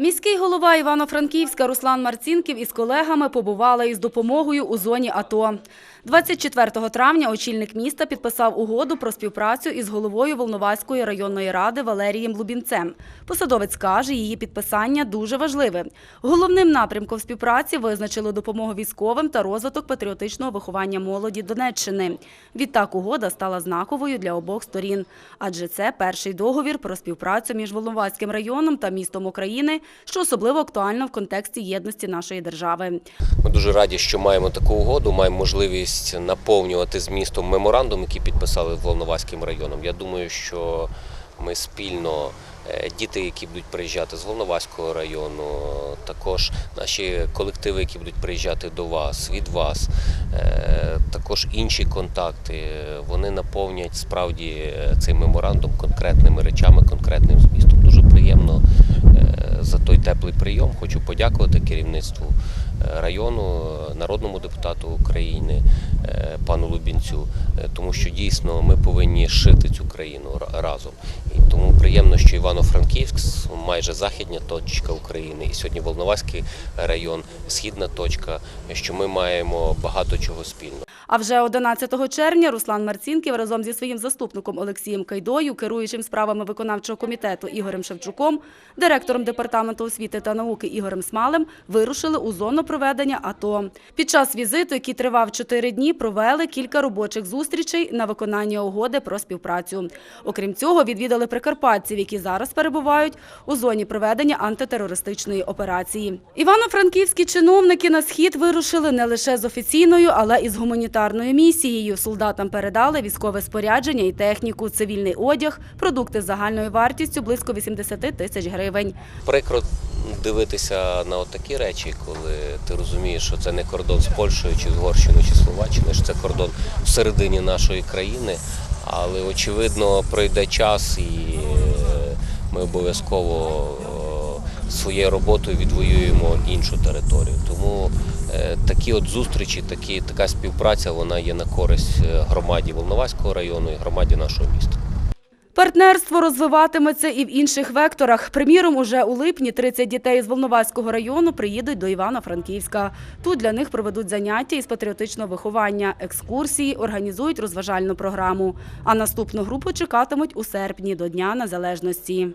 Міський голова Івано-Франківська Руслан Марцінків із колегами побували із допомогою у зоні АТО. 24 травня очільник міста підписав угоду про співпрацю із головою Волноваської районної ради Валерієм Лубінцем. Посадовець каже, її підписання дуже важливе. Головним напрямком співпраці визначили допомогу військовим та розвиток патріотичного виховання молоді Донеччини. Відтак угода стала знаковою для обох сторін, адже це перший договір про співпрацю між Волноваським районом та містом України, що особливо актуально в контексті єдності нашої держави. Ми дуже раді, що маємо таку угоду, маємо можливість наповнювати змістом меморандум, який підписали з Волноваським районом. Я думаю, що ми спільно, е, діти, які будуть приїжджати з Волноваського району, також наші колективи, які будуть приїжджати до вас, від вас, е, також інші контакти, е, вони наповнять справді цей меморандум конкретними речами, конкретним змістом. Дуже приємно Хочу подякувати керівництву е, району, е, народному депутату України, е, пану Лубінцю, тому що дійсно ми повинні шити цю країну разом. І тому приємно, що Івано-Франківськ майже західня точка України, і сьогодні Волноваський район, східна точка, що ми маємо багато чого спільного. А вже 11 червня Руслан Марцінків разом зі своїм заступником Олексієм Кайдою, керуючим справами виконавчого комітету Ігорем Шевчуком, директором департаменту освіти та науки Ігорем Смалем вирушили у зону проведення АТО. Під час візиту, який тривав 4 дні, провели кілька робочих зустрічей на виконання угоди про співпрацю. Окрім цього, відвідали прикарпатців, які зараз перебувають у зоні проведення антитерористичної операції. Івано-франківські чиновники на схід вирушили не лише з офіційною, але і з гуманітарною місією. Солдатам передали військове спорядження і техніку, цивільний одяг, продукти з загальною вартістю близько 80 тисяч гривень. Прикро дивитися на такі речі, коли ти розумієш, що це не кордон з Польщею чи з Угорщиною чи Словаччиною, що це кордон всередині нашої країни. Але очевидно пройде час і ми обов'язково е, своєю роботою відвоюємо іншу територію. Тому е, такі от зустрічі, такі, така співпраця вона є на користь е, громаді Волноваського району і громаді нашого міста. Партнерство розвиватиметься і в інших векторах. Приміром, уже у липні 30 дітей з Волноваського району приїдуть до Івано-Франківська. Тут для них проведуть заняття із патріотичного виховання, екскурсії, організують розважальну програму. А наступну групу чекатимуть у серпні до Дня Незалежності.